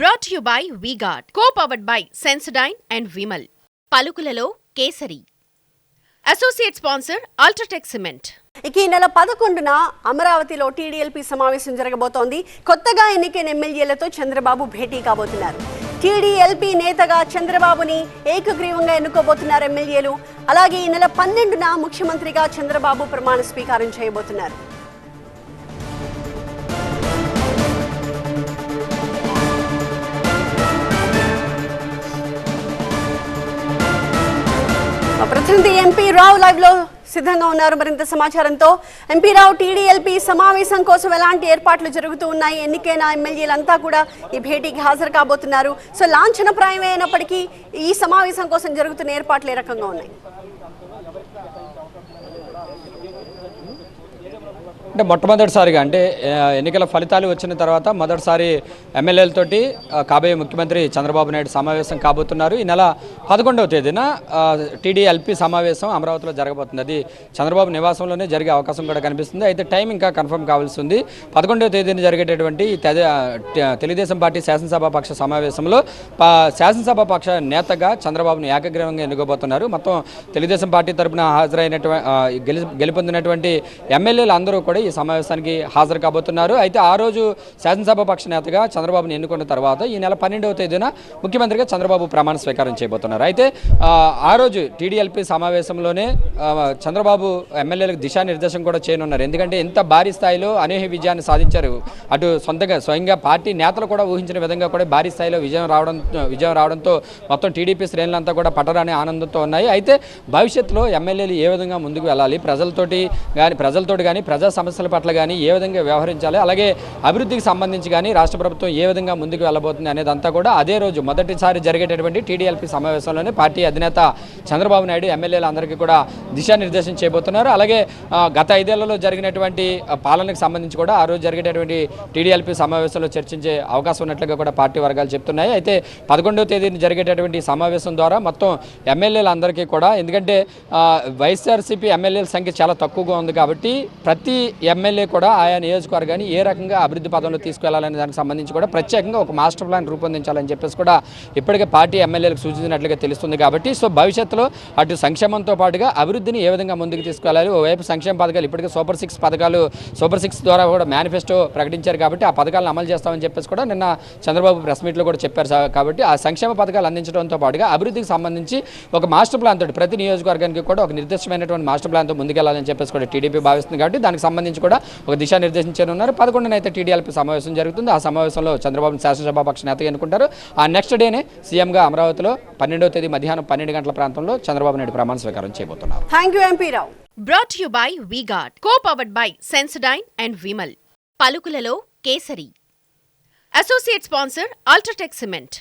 Brought you by V Guard co powered by Sensodyne and Vimal పలుకులలో Kesari. Associate sponsor UltraTech cement ఇక ఈ నెల పదకొండున అమరావతిలో TDLP సమావేశం జరగబోతోంది. కొత్తగా ఎన్నికైన ఎమ్మెల్యేలతో చంద్రబాబు భేటీ కాబోతున్నారు. టీడీఎల్పీ నేతగా చంద్రబాబుని ఏకగ్రీవంగా ఎన్నుకోబోతున్నారు ఎమ్మెల్యేలు. అలాగే ఈ నెల పన్నెండున ముఖ్యమంత్రిగా చంద్రబాబు ప్రమాణ స్వీకారం చేయబోతున్నారు. ప్రతినిధి ఎంపీ రావు లైవ్లో సిద్ధంగా ఉన్నారు. మరింత సమాచారంతో ఎంపీ రావు టీడీఎల్పీ సమావేశం కోసం ఎలాంటి ఏర్పాట్లు జరుగుతూ ఉన్నాయి? ఎన్నికైన ఎమ్మెల్యేలంతా కూడా ఈ భేటీకి హాజరు కాబోతున్నారు. సో లాంఛనప్రాయమైనప్పటికీ ఈ సమావేశం కోసం జరుగుతున్న ఏర్పాట్లు ఏ రకంగా ఉన్నాయి? అంటే మొట్టమొదటిసారిగా అంటే ఎన్నికల ఫలితాలు వచ్చిన తర్వాత మొదటిసారి ఎమ్మెల్యేలతోటి కాబోయే ముఖ్యమంత్రి చంద్రబాబు నాయుడు సమావేశం కాబోతున్నారు. ఈ నెల పదకొండవ తేదీన టీడీఎల్పీ సమావేశం అమరావతిలో జరగబోతుంది. అది చంద్రబాబు నివాసంలోనే జరిగే అవకాశం కూడా కనిపిస్తుంది. అయితే టైం ఇంకా కన్ఫర్మ్ కావాల్సి ఉంది. పదకొండవ తేదీన జరిగేటటువంటి తెలుగుదేశం పార్టీ శాసనసభ పక్ష సమావేశంలో ప- శాసనసభ పక్ష నేతగా చంద్రబాబును ఏకగ్రీవంగా ఎన్నుకోబోతున్నారు. మొత్తం తెలుగుదేశం పార్టీ తరపున హాజరైనటువంటి గెలి గెలుపొందినటువంటి ఎమ్మెల్యేలు అందరూ కూడా ఈ సమావేశానికి హాజరు కాబోతున్నారు. అయితే ఆ రోజు శాసనసభ పక్ష నేతగా చంద్రబాబును ఎన్నుకున్న తర్వాత ఈ నెల పన్నెండవ తేదీన ముఖ్యమంత్రిగా చంద్రబాబు ప్రమాణ స్వీకారం చేయబోతున్నారు. అయితే ఆ, రోజు టీడీఎల్పీ సమావేశంలోనే చంద్రబాబు ఎమ్మెల్యేలకు దిశానిర్దేశం కూడా చేయనున్నారు. ఎందుకంటే ఇంత భారీ స్థాయిలో అనేహ విజయాన్ని సాధించారు. అటు సొంతంగా స్వయంగా పార్టీ నేతలు కూడా ఊహించిన విధంగా కూడా భారీ స్థాయిలో విజయం రావడం విజయం రావడంతో మొత్తం టీడీపీ శ్రేణులంతా కూడా పట్టరాని ఆనందంతో ఉన్నాయి. అయితే భవిష్యత్తులో ఎమ్మెల్యేలు ఏ విధంగా ముందుకు వెళ్ళాలి? ప్రజలతోటి కానీ ప్రజలతోటి కానీ ప్రజా సమస్యల పట్ల కానీ ఏ విధంగా వ్యవహరించాలి అలాగే అభివృద్ధికి సంబంధించి కానీ రాష్ట్ర ప్రభుత్వం ఏ విధంగా ముందుకు వెళ్ళబోతుంది అనేదంతా కూడా అదే రోజు మొదటిసారి జరిగేటటువంటి టీడీఎల్పీ సమావేశంలోనే పార్టీ అధినేత చంద్రబాబు నాయుడు ఎమ్మెల్యేలందరికీ కూడా దిశానిర్దేశం చేయబోతున్నారు. అలాగే గత ఐదేళ్ళలో జరిగినటువంటి పాలనకు సంబంధించి కూడా ఆ రోజు జరిగేటటువంటి టీడీఎల్పీ సమావేశంలో చర్చించే అవకాశం ఉన్నట్లుగా కూడా పార్టీ వర్గాలు చెప్తున్నాయి. అయితే పదకొండవ తేదీన జరిగేటటువంటి సమావేశం ద్వారా మొత్తం ఎమ్మెల్యేలందరికీ కూడా ఎందుకంటే వైఎస్ఆర్సీపీ ఎమ్మెల్యేల సంఖ్య చాలా తక్కువగా ఉంది కాబట్టి ప్రతి ఎమ్మెల్యే కూడా ఆయా నియోజకవర్గాన్ని ఏ రకంగా అభివృద్ధి పదంలో తీసుకెళ్ళాలనే దానికి సంబంధించి కూడా ప్రత్యేకంగా ఒక మాస్టర్ ప్లాన్ రూపొందించాలని చెప్పేసి కూడా ఇప్పటికే పార్టీ ఎమ్మెల్యేలకు సూచించినట్లుగా తెలుస్తుంది కాబట్టి సో భవిష్యత్తులో అటు సంక్షేమంతో పాటుగా అభివృద్ధిని ఏ విధంగా ముందుకు తీసుకెళ్ళాలి ఓవైపు సంక్షేమ పథకాలు ఇప్పటికే సూపర్ సిక్స్ పథకాలు సూపర్ సిక్స్ ద్వారా కూడా మేనిఫెస్టో ప్రకటించారు కాబట్టి ఆ పథకాలను అమలు చేస్తామని చెప్పేసి కూడా నిన్న చంద్రబాబు ప్రెస్ మీట్లో కూడా చెప్పారు కాబట్టి ఆ సంక్షేమ పథకాలు అందించడంతో పాటుగా అభివృద్ధికి సంబంధించి ఒక మాస్టర్ ప్లాన్ తోటి ప్రతి నియోజకవర్గానికి కూడా ఒక నిర్దిష్టమైనటువంటి మాస్టర్ ప్లాన్తో ముందుకెళ్ళాలని చెప్పేసి కూడా టీడీపీ భావిస్తుంది కాబట్టి దానికి సంబంధించి కూడా ఒక దిశానిర్దేశం చేయనున్నారు. పదకొండున అయితే టీడీఎల్పీ సమావేశం జరుగుతుంది. ఆ సమావేశంలో చంద్రబాబు శాసనసభ పక్ష నేతగా ఎన్నుకుంటారు. ఆ నెక్స్ట్ డేనే సీఎంగా అమరావతిలో పన్నెండవ తేదీ మధ్యాహ్నం పన్నెండు గంటల ప్రాంతంలో చంద్రబాబు నాయుడు ప్రమాణ స్వీకారం చేయబోతున్నారు. Thank you MP Rao brought you by V Guard co powered by Sensodyne and Vimal పలుకులలో Kesari. Associate sponsor UltraTech cement